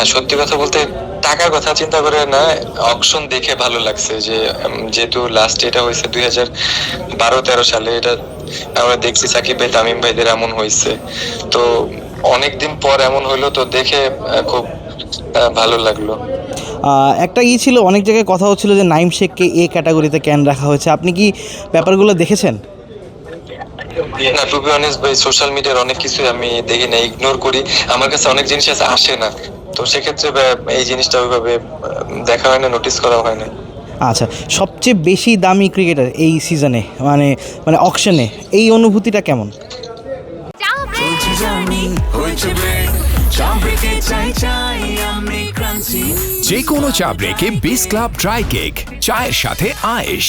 না সত্যি কথা বলতে টাকার কথা চিন্তা করে না অকশন দেখে ভালো লাগছে যে যেহেতু লাস্ট এটা হয়েছে দুই হাজার বারো তেরো সালে এটা আমরা দেখছি সাকিব ভাই তামিম ভাইদের এমন হয়েছে। তো অনেকদিন পর এমন হইল তো দেখে খুব ভালো লাগল। একটা ই ছিল অনেক জায়গায় কথা হচ্ছিল যে নাইম শেখকে এ ক্যাটাগরিতে ক্যান রাখা হয়েছে। আপনি কি ব্যাপারগুলো দেখেছেন? না টু বি অনেস্ট ভাই সোশ্যাল মিডিয়ার অনেক কিছু আমি দেখি না ইগনোর করি। আমার কাছে অনেক জিনিস আছে আসে না। তো সেক্ষেত্রে এই জিনিসটা ওইভাবে দেখা হয় না নোটিস করা হয় না। আচ্ছা সবচেয়ে বেশি দামি ক্রিকেটার এই সিজনে মানে মানে অকশনে এই অনুভূতিটা কেমন? যে কোনো চা ব্রেকে বিস ক্লাব ড্রাই কেক চায়ের সাথে আয়েশ।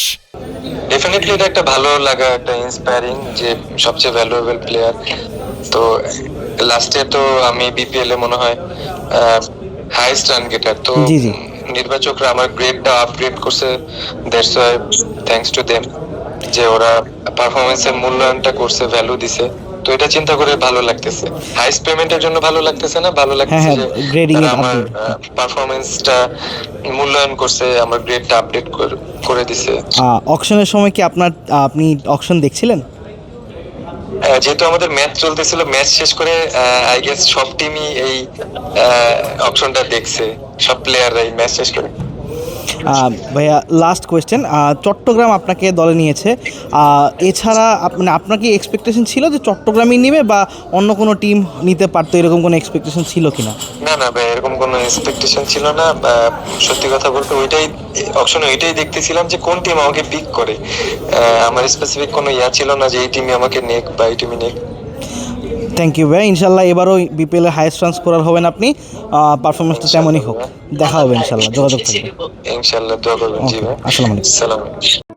ডেফিনেটলি এটা একটা ভালো লাগা একটা ইন্সপায়ারিং যে সবচেয়ে ভ্যালুয়েবল প্লেয়ার তো লাস্ট ইয়ার তো আমি বিপিএল এ মনে হয় হাইস্ট রান গেটার তো। নির্বাচকরা আমার গ্রেডটা আপগ্রেড করছে। That's why thanks to them যে ওরা পারফরমেন্সের মূল্যায়নটা করছে ভ্যালু দিছে। তো এটা চিন্তা করে ভালো লাগতেছে। হাইস্ট পেমেন্টের জন্য ভালো লাগতেছে না? ভালো লাগতেছে হ্যাঁ, যে তারা আমার। পারফরমেন্সটা মূল্যায়ন করছে আমার গ্রেডটা আপডেট করে দিছে। অকশনের সময় কি আপনার আপনি অকশন দেখছিলেন? যেহেতু আমাদের ম্যাচ চলতেছিল ম্যাচ শেষ করে আই গেস সব টিমই এই অপশনটা দেখছে, সব প্লেয়াররা এই ম্যাচ শেষ করে। ভাইয়া লাস্ট কোয়েশ্চেন চট্টগ্রাম আপনাকে দলে নিয়েছে। এছাড়া মানে আপনার কি এক্সপেকটেশন ছিল যে চট্টগ্রামই নেবে বা অন্য কোনো টিম নিতে পারতো এরকম কোনো এক্সপেকটেশন ছিল কিনা? না না ভাই এরকম কোনো এক্সপেকটেশন ছিল না। সত্যি কথা বলতে ওইটাই অপশন ওইটাই দেখতেছিলাম যে কোন টিম আমাকে পিক করে। আমার স্পেসিফিক কোনো ইয়া ছিল না যে এই টিমই আমাকে নেক বা এই টিমই নেক। থ্যাংক ইউ ভাই ইনশাল্লাহ এবারও বিপিএল এর হাইস্ট রান স্কোরার হবেন আপনি। পারফরমেন্সটা তেমনই হোক। দেখা হবে ইনশাল্লাহ যোগাযোগ থাকবে। ইনশাল্লাহ দোয়া করবেন জি ভাই আসসালামু আলাইকুম। আসসালামু আলাইকুম।